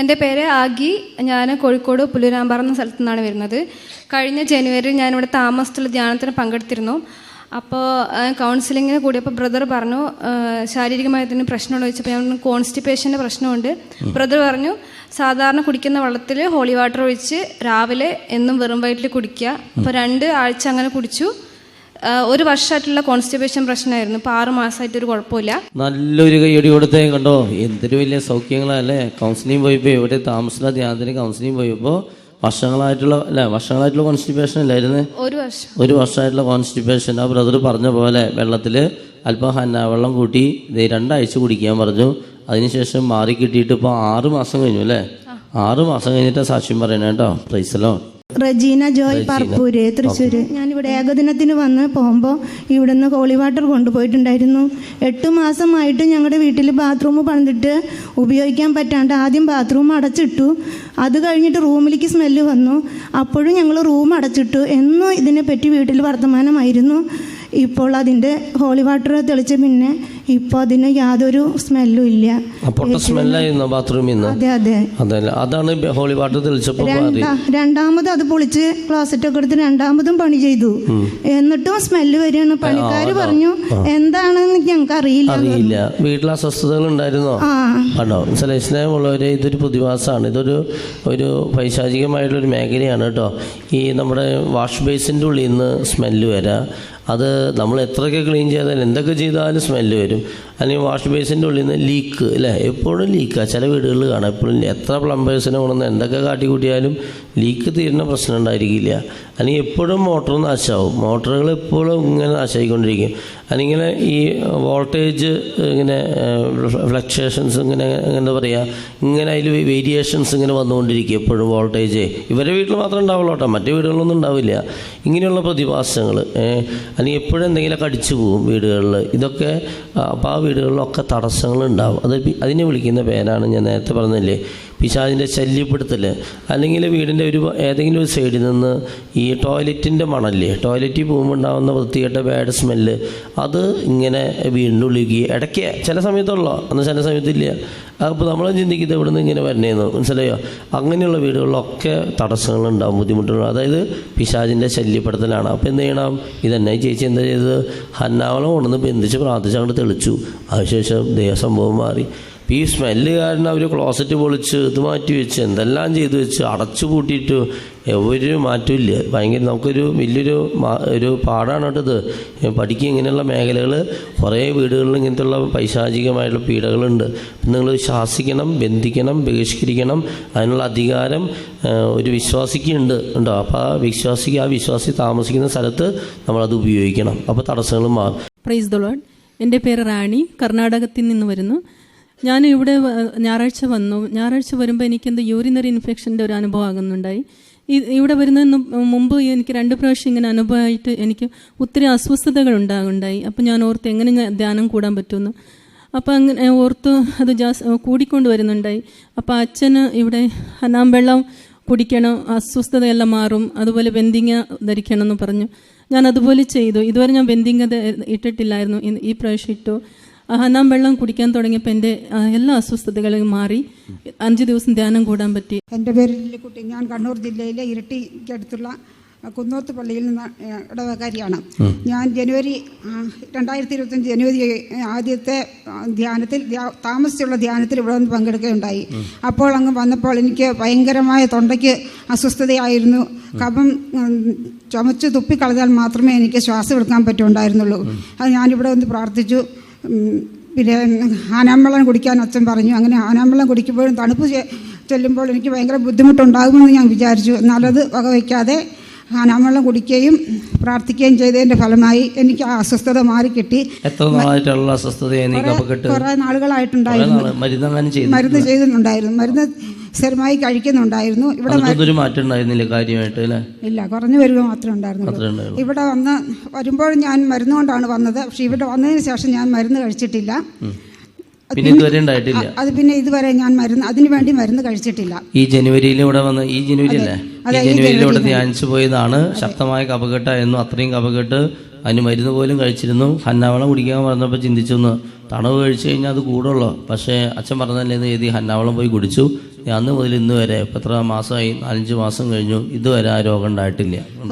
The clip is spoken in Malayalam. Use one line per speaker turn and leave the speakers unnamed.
എന്റെ പേര് ആഗി. ഞാൻ കോഴിക്കോട് പുല്ലൂരാമ്പാറ എന്ന സ്ഥലത്തു നിന്നാണ് വരുന്നത്. കഴിഞ്ഞ ജനുവരി ഞാനിവിടെ താമസത്തിലുള്ള ധ്യാനത്തിന് പങ്കെടുത്തിരുന്നു. അപ്പോൾ കൗൺസിലിങ്ങിന് കൂടിയപ്പോൾ ബ്രദർ പറഞ്ഞു ശാരീരികമായ തന്നെ പ്രശ്നമുള്ള ചോദിച്ചപ്പോൾ ഞാൻ കോൺസ്റ്റിപ്പേഷന്റെ പ്രശ്നമുണ്ട്. ബ്രദർ പറഞ്ഞു സാധാരണ കുടിക്കുന്ന വെള്ളത്തിൽ ഹോളി വാട്ടർ ഒഴിച്ച് രാവിലെ എന്നും വെറും വയറ്റിൽ കുടിക്കുക. അപ്പോൾ രണ്ട് ആഴ്ച അങ്ങനെ കുടിച്ചു. ഒരു വർഷമായിട്ടുള്ള കോൺസ്റ്റിബേഷൻ പ്രശ്നമായിരുന്നു. ഇപ്പൊ ആറ് മാസമായിട്ട് ഒരു കുഴപ്പമില്ല.
നല്ലൊരു കൈയടി കൊടുത്തേ കണ്ടോ? എന്തൊരു വലിയ സൗഖ്യങ്ങളല്ലേ? കൗൺസിലിംഗ് പോയിപ്പോ ഇവിടെ താമസിച്ച ധ്യാനത്തിന് കൗൺസിലിംഗ് പോയപ്പോ വർഷങ്ങളായിട്ടുള്ള അല്ലെ വർഷങ്ങളായിട്ടുള്ള കോൺസ്റ്റിപ്പേഷൻ അല്ലായിരുന്നു.
ഒരു വർഷം.
ഒരു വർഷമായിട്ടുള്ള കോൺസ്റ്റിപ്പേഷൻ ആ ബ്രദർ പറഞ്ഞ പോലെ വെള്ളത്തിൽ അല്പം ഹന്ന വെള്ളം കൂട്ടി രണ്ടാഴ്ച കുടിക്കാൻ പറഞ്ഞു. അതിനുശേഷം മാറി കിട്ടിയിട്ട് ഇപ്പോൾ ആറ് മാസം കഴിഞ്ഞു അല്ലേ? ആറ് മാസം കഴിഞ്ഞിട്ട് സാക്ഷ്യം പറയണേ കേട്ടോ. പ്രൈസലോ
റജീന ജോയ് പറപ്പൂര് തൃശ്ശൂർ ഞാനിവിടെ ഏകദിനത്തിന് വന്ന് പോകുമ്പോൾ ഇവിടുന്ന് ഹോളി വാട്ടർ കൊണ്ടുപോയിട്ടുണ്ടായിരുന്നു. എട്ട് മാസമായിട്ട് ഞങ്ങളുടെ വീട്ടിൽ ബാത്റൂം പണിതിട്ട് ഉപയോഗിക്കാൻ പറ്റാണ്ട് ആദ്യം ബാത്റൂം അടച്ചിട്ടു. അത് കഴിഞ്ഞിട്ട് റൂമിലേക്ക് സ്മെല്ല് വന്നു. അപ്പോഴും ഞങ്ങൾ റൂം അടച്ചിട്ടു. എന്നും ഇതിനെപ്പറ്റി വീട്ടിൽ വർത്തമാനമായിരുന്നു. ഇപ്പോൾ അതിന്റെ ഹോളി വാട്ടർ തെളിച്ച പിന്നെ ഇപ്പോൾ അതിന് യാതൊരു സ്മെല്ലും ഇല്ല.
സ്മെല്ലായിരുന്നു ബാത്റൂമിൽ നിന്ന്
അതെ അതെ.
അതല്ല അതാണ് ഹോളി വാട്ടർ തെളിച്ചപ്പോൾ
രണ്ടാമത് അത് പൊളിച്ച് ക്ലോസറ്റ് ഒക്കെ എടുത്ത് രണ്ടാമതും പണി ചെയ്തു. എന്നിട്ടും സ്മെല്ല് വരികയാണ്. പണിക്കാര് പറഞ്ഞു എന്താണെന്ന് ഞങ്ങൾക്ക് അറിയില്ല.
അറിയില്ല വീട്ടിൽ അസ്വസ്ഥതകൾ ഉണ്ടായിരുന്നോ ആണോ സ്നേഹമുള്ളവരെ ഇതൊരു പ്രതിഭാസമാണ് ഇതൊരു ഒരു പൈശാചികമായിട്ടുള്ളൊരു മേഖലയാണ് കേട്ടോ. ഈ നമ്മുടെ വാഷ് ബേസിന്റെ ഉള്ളിൽ നിന്ന് സ്മെല്ല് വരാം. അത് നമ്മൾ എത്രയൊക്കെ ക്ലീൻ ചെയ്താലും എന്തൊക്കെ ചെയ്താലും സ്മെല്ല് വരും. അല്ലെങ്കിൽ വാഷ് ബേസിന്റെ ഉള്ളിൽ നിന്ന് ലീക്ക് അല്ലേ എപ്പോഴും ലീക്കാണ് ചില വീടുകളിൽ കാണാം. എപ്പോഴും എത്ര പ്ലംബേഴ്സിനെ കൊണ്ടുവന്ന് എന്തൊക്കെ കാട്ടിക്കൂട്ടിയാലും ലീക്ക് തീരുന്ന പ്രശ്നം ഉണ്ടായിരിക്കില്ല. അല്ലെങ്കിൽ എപ്പോഴും മോട്ടർ നാശമാവും. മോട്ടറുകൾ എപ്പോഴും ഇങ്ങനെ നാശമായിക്കൊണ്ടിരിക്കും. അല്ലെങ്കിൽ ഈ വോൾട്ടേജ് ഇങ്ങനെ ഫ്ലക്ച്വേഷൻസ് ഇങ്ങനെ എന്താ പറയുക ഇങ്ങനെ അതിൽ വേരിയേഷൻസ് ഇങ്ങനെ വന്നുകൊണ്ടിരിക്കും എപ്പോഴും വോൾട്ടേജ്. ഇവരുടെ വീട്ടിൽ മാത്രം ഉണ്ടാവുള്ളൂ കേട്ടോ മറ്റു വീടുകളിലൊന്നും ഉണ്ടാവില്ല. ഇങ്ങനെയുള്ള പ്രതിഭാസങ്ങൾ അല്ലെങ്കിൽ എപ്പോഴും എന്തെങ്കിലുമൊക്കെ അടിച്ചു പോകും വീടുകളിൽ. ഇതൊക്കെ അപ്പോൾ ആ വീടുകളിലൊക്കെ തടസ്സങ്ങൾ ഉണ്ടാവും. അത് അതിനെ വിളിക്കുന്ന പേരാണ് ഞാൻ നേരത്തെ പറഞ്ഞില്ലേ പിശാചിന്റെ ശല്യപ്പെടുത്തൽ അല്ലെങ്കിൽ വീടിന്റെ ഒരു ഏതെങ്കിലും ഒരു സൈഡിൽ നിന്ന് ഈ ടോയ്ലറ്റിന്റെ മണല്ലേ ടോയ്ലറ്റിൽ പോകുമ്പോൾ ഉണ്ടാകുന്ന വൃത്തികെട്ട ബാഡ് സ്മെല്ല് അത് ഇങ്ങനെ വീണ്ടും ഉള്ളിലേക്ക് ഇടയ്ക്ക് ചില സമയത്തുള്ളോ അന്ന് ചില സമയത്തില്ല. അപ്പോൾ നമ്മൾ ചിന്തിക്കുന്നത് ഇവിടെ നിന്ന് ഇങ്ങനെ വരണേന്ന്. മനസ്സിലായോ? അങ്ങനെയുള്ള വീടുകളിലൊക്കെ തടസ്സങ്ങളുണ്ടാവും ബുദ്ധിമുട്ടുകൾ അതായത് പിശാചിന്റെ ശല്യപ്പെടുത്തലാണ്. അപ്പോൾ എന്ത് ചെയ്യണം? ഇതെന്നെ ചേച്ചി എന്താ ചെയ്തത്? ഹന്നാവളം കൊണ്ടുവന്ന് ബന്ധിച്ച് പ്രാർത്ഥിച്ച് അങ്ങോട്ട് തെളിച്ചു. അതിനുശേഷം ദേഹസംഭവം മാറി. ഈ സ്മെല്ല് കാരണം അവർ ക്ലോസറ്റ് പൊളിച്ച് ഇത് മാറ്റി വെച്ച് എന്തെല്ലാം ചെയ്തു വെച്ച് അടച്ചു പൂട്ടിയിട്ട് ഒരു മാറ്റമില്ല ഭയങ്കര നമുക്കൊരു വലിയൊരു ഒരു പാടാണ് കേട്ടത് പഠിക്കുക ഇങ്ങനെയുള്ള മേഖലകൾ കുറേ വീടുകളിൽ ഇങ്ങനത്തെയുള്ള പൈശാചികമായിട്ടുള്ള പീഡകളുണ്ട്. നിങ്ങൾ ശാസിക്കണം ബന്ധിക്കണം ബഹിഷ്കരിക്കണം. അതിനുള്ള അധികാരം ഒരു വിശ്വാസിക്കുണ്ട് ഉണ്ടോ അപ്പോൾ ആ വിശ്വാസിക്ക് ആ വിശ്വാസി താമസിക്കുന്ന സ്ഥലത്ത് നമ്മളത് ഉപയോഗിക്കണം. അപ്പോൾ തടസ്സങ്ങൾ മാറും.
പ്രൈസ് എന്റെ പേര് റാണി. കർണാടകത്തിൽ നിന്ന് വരുന്നു. ഞാൻ ഇവിടെ ഞായറാഴ്ച വന്നു. ഞായറാഴ്ച വരുമ്പോൾ എനിക്കെന്ത് യൂറിനറി ഇൻഫെക്ഷന്റെ ഒരു അനുഭവം ആകുന്നുണ്ടായി. ഇവിടെ വരുന്നതിന് മുമ്പ് എനിക്ക് രണ്ട് പ്രാവശ്യം ഇങ്ങനെ അനുഭവമായിട്ട് എനിക്ക് ഒത്തിരി അസ്വസ്ഥതകൾ ഉണ്ടാകുണ്ടായി അപ്പം ഞാൻ ഓർത്ത് എങ്ങനെ ധ്യാനം കൂടാൻ പറ്റുമെന്ന്. അപ്പോൾ അങ്ങനെ ഓർത്ത് അത് ജാസ് കൂടിക്കൊണ്ട് വരുന്നുണ്ടായി. അപ്പോൾ അച്ഛന് ഇവിടെ ഹനാം വെള്ളം കുടിക്കണം അസ്വസ്ഥതയെല്ലാം മാറും അതുപോലെ വെന്തിങ്ങ ധരിക്കണം എന്ന് പറഞ്ഞു. ഞാൻ അതുപോലെ ചെയ്തു. ഇതുവരെ ഞാൻ വെന്തിങ്ങ ഇട്ടിട്ടില്ലായിരുന്നു. ഈ പ്രാവശ്യം ഇട്ടു. ഹനാം വെള്ളം കുടിക്കാൻ തുടങ്ങിയപ്പോൾ എന്റെ എല്ലാ അസ്വസ്ഥതകളും മാറി. അഞ്ച് ദിവസം ധ്യാനം കൂടാൻ പറ്റി.
എന്റെ പേര് കുട്ടി ഞാൻ കണ്ണൂർ ജില്ലയിലെ ഇരട്ടിക്കടുത്തുള്ള കുന്നോത്ത് പള്ളിയിൽ നിന്ന് ഇടവകാരിയാണ്. ഞാൻ ജനുവരി രണ്ടായിരത്തി ഇരുപത്തഞ്ച് ജനുവരി ആദ്യത്തെ ധ്യാനത്തിൽ ധ്യാ- താമസിച്ചുള്ള ധ്യാനത്തിൽ ഇവിടെ വന്ന് പങ്കെടുക്കുകയുണ്ടായി. അപ്പോൾ അങ്ങ് വന്നപ്പോൾ എനിക്ക് ഭയങ്കരമായ തൊണ്ടയ്ക്ക് അസ്വസ്ഥതയായിരുന്നു. കഫം ഉം, ചുമച്ച് തുപ്പിക്കളഞ്ഞാൽ മാത്രമേ എനിക്ക് ശ്വാസം എടുക്കാൻ പറ്റുണ്ടായിരുന്നുള്ളൂ. അത് ഞാനിവിടെ വന്ന് പ്രാർത്ഥിച്ചു. പിന്നെ ആനാമ്പളം കുടിക്കാൻ അച്ഛൻ പറഞ്ഞു. അങ്ങനെ ആനാമ്പളം കുടിക്കുമ്പോഴും തണുപ്പ് ചെല്ലുമ്പോൾ എനിക്ക് ഭയങ്കര ബുദ്ധിമുട്ടുണ്ടാകുമെന്ന് ഞാൻ വിചാരിച്ചു. എന്നാലത് വകവയ്ക്കാതെ ആനാമ്പളം കുടിക്കുകയും പ്രാർത്ഥിക്കുകയും ചെയ്തതിന്റെ ഫലമായി എനിക്ക് ആ അസ്വസ്ഥത മാറിക്കിട്ടി
എത്ര നാളായിട്ടുള്ള
കുറേ നാളുകളായിട്ടുണ്ടായിരുന്നു. മരുന്ന് ചെയ്തിട്ടുണ്ടായിരുന്നു. മരുന്ന് സ്ഥിരമായി കഴിക്കുന്നുണ്ടായിരുന്നു. ഇവിടെ
ഒരു മാറ്റം ഉണ്ടായിരുന്നില്ല കാര്യമായിട്ട് അല്ലേ?
ഇല്ല കുറഞ്ഞു വരിക മാത്രമേ ഉണ്ടായിരുന്നുള്ളൂ. ഇവിടെ വന്ന് വരുമ്പോൾ ഞാൻ മരുന്ന് കൊണ്ടാണ് വന്നത്. പക്ഷെ ഇവിടെ വന്നതിന് ശേഷം ഞാൻ മരുന്ന് കഴിച്ചിട്ടില്ല.
പിന്നെ ഇതുവരെ ഉണ്ടായിട്ടില്ല?
അത് പിന്നെ ഇതുവരെ ഞാൻ മരുന്ന് അതിനു വേണ്ടി മരുന്ന് കഴിച്ചിട്ടില്ല.
ഈ ജനുവരിയിൽ ഇവിടെ വന്ന് ഈ ജനുവരി അല്ലേ? ഈ ജനുവരിയിൽ ഇവിടെ ധ്യാനിച്ചു പോയതാണ്. ശക്തമായ കപകെട്ട എന്നും അത്രയും കപകെട്ട് അതിന് മരുന്ന് പോലും കഴിച്ചിരുന്നു. ഹന്നാവളം കുടിക്കാൻ പറഞ്ഞപ്പോൾ ചിന്തിച്ചു തണവ് കഴിച്ചു കഴിഞ്ഞാൽ അത് കൂടുള്ളൂ. പക്ഷേ അച്ഛൻ പറഞ്ഞല്ലേ എന്ന് എഴുതി ഹന്നാവളം പോയി കുടിച്ചു? അന്ന് മുതൽ ഇന്ന് വരെ എത്ര മാസമായി നാലഞ്ച് മാസം കഴിഞ്ഞു. ഇതുവരെ ആ രോഗം ഉണ്ടായിട്ടില്ല. ഉണ്ടോ